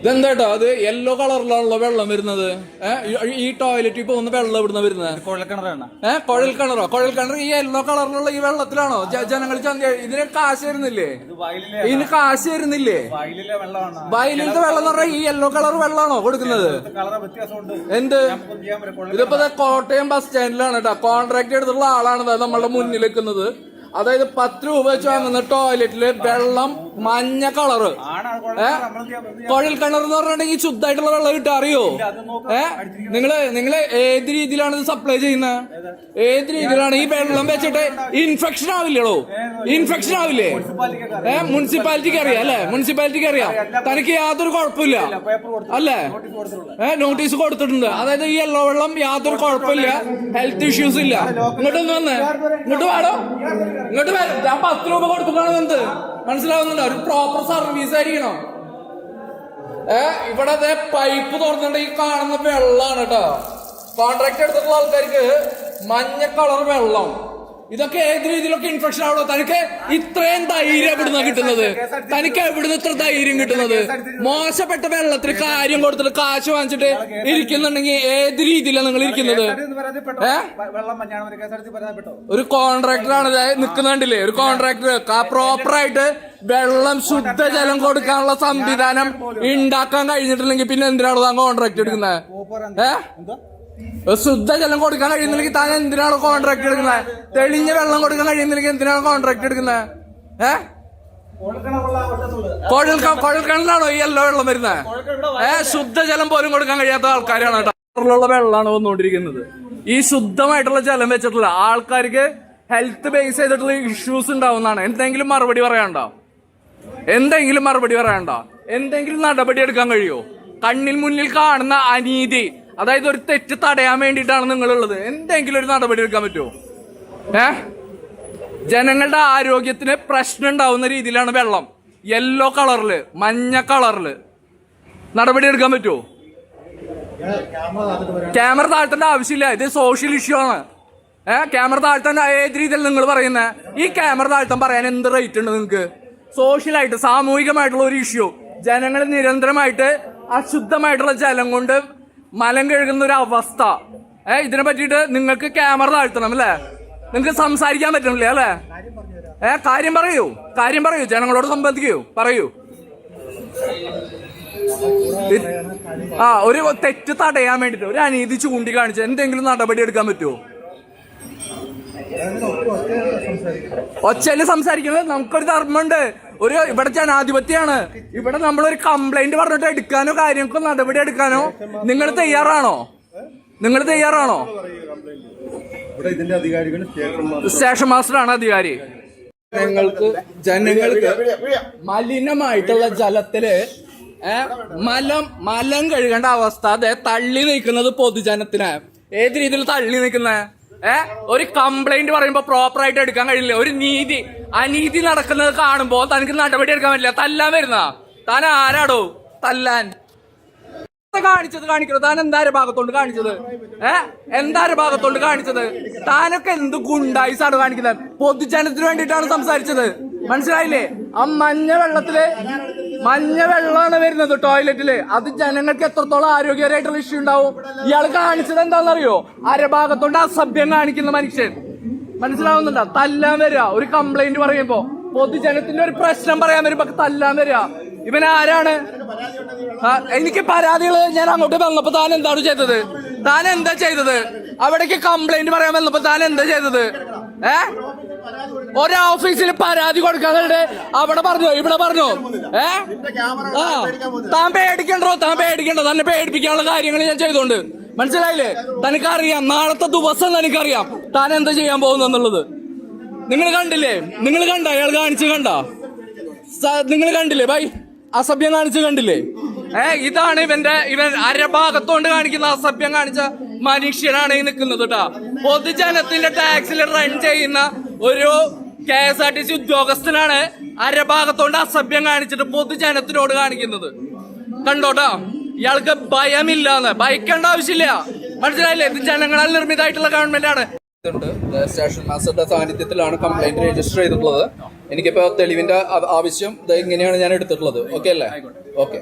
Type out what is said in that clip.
ഇതെന്താട്ടോ? അത് യെല്ലോ കളറിലാണല്ലോ വെള്ളം വരുന്നത്. ഈ- ടോയ്ലറ്റ് ഇപ്പൊ ഒന്ന് വെള്ളം ഇവിടുന്ന് വരുന്നത്? ഏഹ് കുഴൽ കിണറോ? കുഴൽ കിണർ ഈ യെല്ലോ കളറിലുള്ള ഈ വെള്ളത്തിലാണോ? ജനങ്ങൾ ചന്ത ഇതിന് കാശ് വരുന്നില്ലേ? ഇതിന് കാശ് വരുന്നില്ലേ? വയലിലത്തെ വെള്ളം എന്ന് പറഞ്ഞാൽ ഈ യെല്ലോ കളർ വെള്ളമാണോ കൊടുക്കുന്നത്? എന്ത്? ഇതിപ്പോ കോട്ടയം ബസ് സ്റ്റാൻഡിലാണ് കേട്ടോ കോൺട്രാക്ട് എടുത്തുള്ള ആളാണ് നമ്മളുടെ മുന്നിൽ നിൽക്കുന്നത്. അതായത് പത്ത് രൂപ വെച്ച് വാങ്ങുന്ന ടോയ്ലറ്റിൽ വെള്ളം മഞ്ഞ കളറ് ഏ? തൊഴിൽ കളർ. കുഴൽ കിണർ എന്ന് പറഞ്ഞിട്ടുണ്ടെങ്കിൽ ശുദ്ധമായിട്ടുള്ള വെള്ളം കിട്ടാ അറിയോ? ഏ? നിങ്ങൾ നിങ്ങൾ ഏത് രീതിയിലാണ് ഇത് സപ്ലൈ ചെയ്യുന്നത് ഏത്? രീതിയിലാണ് ഈ വെള്ളം വെച്ചിട്ട് ഇൻഫെക്ഷൻ ആവില്ലടോ? ഇൻഫെക്ഷൻ ആവില്ലേ? ഏ മുനിസിപ്പാലിറ്റിക്ക് അറിയാം അല്ലേ? മുനിസിപ്പാലിറ്റിക്ക് അറിയാം. തനിക്ക് യാതൊരു കുഴപ്പമില്ല. അല്ലേ ഏ നോട്ടീസ് കൊടുത്തിട്ടുണ്ട്. അതായത് ഈ യെല്ലോ വെള്ളം യാതൊരു കുഴപ്പമില്ല. ഹെൽത്ത് ഇഷ്യൂസ് ഇല്ല. ഇങ്ങോട്ടൊന്ന് വന്നേ. ഇങ്ങോട്ട് വേണോ ഇങ്ങോട്ട് വരും. ഞാൻ പത്ത് രൂപ കൊടുത്തിട്ടാണ് എന്ത്? മനസ്സിലാവുന്നുണ്ടോ? ഒരു പ്രോപ്പർ സർവീസ് ആയിരിക്കണം. ഏ ഇവിടെ അതേ പൈപ്പ് തുറന്നിട്ട് ഈ കാണുന്ന വെള്ളമാണ് കേട്ടോ. കോൺട്രാക്ട് എടുത്തിട്ടുള്ള ആൾക്കാർക്ക് മഞ്ഞ കളർ വെള്ളം. ഇതൊക്കെ ഏത് രീതിയിലൊക്കെ ഇൻഫെക്ഷൻ ആവണോ? തനിക്ക് ഇത്രയും ധൈര്യം എവിടുന്ന കിട്ടുന്നത്. തനിക്ക് എവിടുന്ന് ഇത്ര ധൈര്യം കിട്ടുന്നത്. മോശപ്പെട്ട വെള്ളത്തിന് കാര്യം കൊടുത്തിട്ട് കാശ് വാങ്ങിച്ചിട്ട് ഇരിക്കുന്നുണ്ടെങ്കിൽ ഏത് രീതിയിലാണ് നിങ്ങൾ ഇരിക്കുന്നത്? ഒരു കോൺട്രാക്ടറാണ് നിൽക്കുന്നുണ്ടില്ലേ ഒരു കോൺട്രാക്ടർ പ്രോപ്പർ ആയിട്ട് വെള്ളം ശുദ്ധജലം കൊടുക്കാനുള്ള സംവിധാനം ഉണ്ടാക്കാൻ കഴിഞ്ഞിട്ടില്ലെങ്കിൽ പിന്നെ എന്തിനാണ് താങ്കൾ കോൺട്രാക്ട് എടുക്കുന്നത്? ഓപ്പർ ഏ ജലം കൊടുക്കാൻ കഴിയുന്നില്ലെങ്കിൽ താൻ എന്തിനാണ് കോൺട്രാക്ട് എടുക്കുന്നത്? തെളിഞ്ഞ വെള്ളം കൊടുക്കാൻ കഴിയുന്നില്ലെങ്കിൽ എന്തിനാണ് കോൺട്രാക്ട് എടുക്കുന്നത്? ഏ? കുഴൽ കുഴൽക്കിണറിലാണോ ഈ എല്ലാ വെള്ളം വരുന്നത്? ഏ ശുദ്ധജലം പോലും കൊടുക്കാൻ കഴിയാത്ത ആൾക്കാരാണ് കേട്ടോ. ുള്ള വെള്ളമാണ് വന്നുകൊണ്ടിരിക്കുന്നത്. ഈ ശുദ്ധമായിട്ടുള്ള ജലം വെച്ചിട്ടുള്ള ആൾക്കാർക്ക് ഹെൽത്ത് ബേസ് ചെയ്തിട്ടുള്ള ഇഷ്യൂസ് ഉണ്ടാവുന്നതാണ്. എന്തെങ്കിലും മറുപടി പറയാനുണ്ടോ? എന്തെങ്കിലും മറുപടി പറയാനുണ്ടോ? എന്തെങ്കിലും നടപടി എടുക്കാൻ കഴിയുമോ? കണ്ണിൽ മുന്നിൽ കാണുന്ന അനീതി അതായത് ഒരു തെറ്റ് തടയാൻ വേണ്ടിയിട്ടാണ് നിങ്ങളുള്ളത്. എന്തെങ്കിലും ഒരു നടപടി എടുക്കാൻ പറ്റുമോ? ഏ? ജനങ്ങളുടെ ആരോഗ്യത്തിന് പ്രശ്നം ഉണ്ടാവുന്ന രീതിയിലാണ് വെള്ളം. യെല്ലോ കളറിൽ മഞ്ഞ കളറിൽ നടപടി എടുക്കാൻ പറ്റുമോ? ക്യാമറ താഴ്ത്തേണ്ട ആവശ്യമില്ല. ഇത് സോഷ്യൽ ഇഷ്യൂ ആണ്. ഏ? ക്യാമറ താഴ്ത്താൻ ഏത് രീതിയിൽ നിങ്ങൾ പറയുന്നത് ഈ ക്യാമറ താഴ്ത്താൻ പറയാൻ എന്ത് റേറ്റ് ഉണ്ട് നിങ്ങൾക്ക് സോഷ്യലായിട്ട് സാമൂഹികമായിട്ടുള്ള ഒരു ഇഷ്യൂ ജനങ്ങൾ നിരന്തരമായിട്ട് അശുദ്ധമായിട്ടുള്ള ജലം കൊണ്ട് മലം കഴുകുന്ന ഒരു അവസ്ഥ ഏ ഇതിനെ പറ്റിയിട്ട് നിങ്ങൾക്ക് ക്യാമറ താഴ്ത്തണം അല്ലേ? നിങ്ങൾക്ക് സംസാരിക്കാൻ പറ്റണില്ല അല്ലേ? ഏ കാര്യം പറയൂ. കാര്യം പറയൂ. ജനങ്ങളോട് സംബന്ധിക്കൂ. പറയൂ. ആ ഒരു തെറ്റ് തടയാൻ വേണ്ടിട്ട് ഒരു അനീതി ചൂണ്ടിക്കാണിച്ച് എന്തെങ്കിലും നടപടി എടുക്കാൻ പറ്റുമോ ഒച്ചയിൽ സംസാരിക്കുന്നത്? നമുക്കൊരു ധർമ്മമുണ്ട്. ഒരു ഇവിടെ ജനാധിപത്യമാണ്. ഇവിടെ ഒരു കംപ്ലൈന്റ് പറഞ്ഞിട്ട് എടുക്കാനോ കാര്യങ്ങൾക്കോ നടപടി എടുക്കാനോ നിങ്ങൾ തയ്യാറാണോ? നിങ്ങൾ തയ്യാറാണോ? ഇവിടെ ഇതിന്റെ അധികാരികൾ സ്റ്റേഷൻ മാസ്റ്റർ. ആണ് മാസ്റ്ററാണ് അധികാരി. ജനങ്ങൾക്ക് ജനങ്ങൾക്ക് മലിനമായിട്ടുള്ള ജലത്തിൽ മലം മലം കഴുകേണ്ട അവസ്ഥ. അതെ തള്ളി നിൽക്കുന്നത് പൊതുജനത്തിന്. ഏത് രീതിയിൽ തള്ളി നിൽക്കുന്നത് ഏ? ഒരു കംപ്ലൈന്റ് പറയുമ്പോ പ്രോപ്പർ ആയിട്ട് എടുക്കാൻ കഴിയില്ല. ഒരു നീതി. അനീതി നടക്കുന്നത് കാണുമ്പോ തനിക്ക് നടപടി എടുക്കാൻ പറ്റില്ല. തല്ലാൻ വരുന്ന താൻ ആരാടോ? തല്ലാൻ. കാണിച്ചത് കാണിക്കണോ? താൻ എന്താരെ ഭാഗത്തോണ്ട് കാണിച്ചത്? ഏ? എന്താരെ ഭാഗത്തോണ്ട് കാണിച്ചത്? താനൊക്കെ എന്ത് ഗുണ്ടായിസാണ് കാണിക്കുന്നത്? പൊതുജനത്തിന് വേണ്ടിയിട്ടാണ് സംസാരിച്ചത്. മനസ്സിലായില്ലേ? ആ മഞ്ഞ വെള്ളത്തിൽ മഞ്ഞ വെള്ളമാണ് വരുന്നത് ടോയ്ലറ്റിൽ. അത് ജനങ്ങൾക്ക് എത്രത്തോളം ആരോഗ്യകരമായിട്ടുള്ള ഇഷ്യൂ ഉണ്ടാവും? ഇയാൾ കാണിച്ചത് എന്താണെന്നറിയോ? അരഭാഗത്തോണ്ട് അസഭ്യം കാണിക്കുന്ന മനുഷ്യൻ. മനസ്സിലാവുന്നുണ്ടോ? തല്ലാൻ വരിക ഒരു കംപ്ലൈന്റ് പറയുമ്പോ. പൊതുജനത്തിന്റെ ഒരു പ്രശ്നം പറയാൻ വരുമ്പോ തല്ലാൻ വരിക ഇവൻ ആരാണ്? എനിക്ക് പരാതികൾ ഞാൻ അങ്ങോട്ട് വന്നപ്പോ താൻ എന്താണ് ചെയ്തത്? താൻ എന്താ ചെയ്തത്? അവിടേക്ക് കംപ്ലൈന്റ് പറയാൻ വന്നപ്പോ താൻ എന്താ ചെയ്തത്? ഏ? ഒരു ഓഫീസിൽ പരാതി കൊടുക്കാതെ അവിടെ പറഞ്ഞോ ഇവിടെ പറഞ്ഞോ. ഏ? ആ. താൻ അടിക്കണ്ടോ താൻ പേടിക്കണ്ടോ? തന്നെ പേടിപ്പിക്കാനുള്ള കാര്യങ്ങൾ ഞാൻ ചെയ്തോണ്ട് മനസ്സിലായില്ലേ? തനിക്കറിയാം. നാളത്തെ ദിവസം തനിക്കറിയാം. താൻ എന്താ ചെയ്യാൻ പോകുന്നെന്നുള്ളത് നിങ്ങൾ കണ്ടില്ലേ? നിങ്ങൾ കണ്ട? അയാൾ കാണിച്ചു കണ്ട? നിങ്ങൾ കണ്ടില്ലേ? ബൈ അസഭ്യം കാണിച്ചു കണ്ടില്ലേ? ഏ ഇതാണ് ഇവന്റെ ഇവൻ അരഭാഗത്തോണ്ട് കാണിക്കുന്ന അസഭ്യം കാണിച്ച മനുഷ്യനാണ് ഈ നിൽക്കുന്നത് കേട്ടാ പൊതുജനത്തിന്റെ ടാക്സിൽ റൺ ചെയ്യുന്ന ഒരു K S R T C ഉദ്യോഗസ്ഥനാണ് അരഭാഗത്തോണ്ട് അസഭ്യം കാണിച്ചിട്ട് പൊതുജനത്തിനോട് കാണിക്കുന്നത്. കണ്ടോട്ടോ? ഇയാൾക്ക് ഭയമില്ലാന്ന്. ഭയക്കേണ്ട ആവശ്യമില്ല. മനസ്സിലായില്ലേ? ഇത് ജനങ്ങളാൽ നിർമ്മിതമായിട്ടുള്ള ഗവൺമെന്റ് ആണ്. സ്റ്റേഷൻ മാസ്റ്ററുടെ സാന്നിധ്യത്തിലാണ് കംപ്ലൈന്റ് രജിസ്റ്റർ ചെയ്തിട്ടുള്ളത്. എനിക്കിപ്പോ തെളിവിന്റെ ആവശ്യം ഇത് ഇങ്ങനെയാണ് ഞാൻ എടുത്തിട്ടുള്ളത്. ഓക്കെ അല്ലേ? ഓക്കെ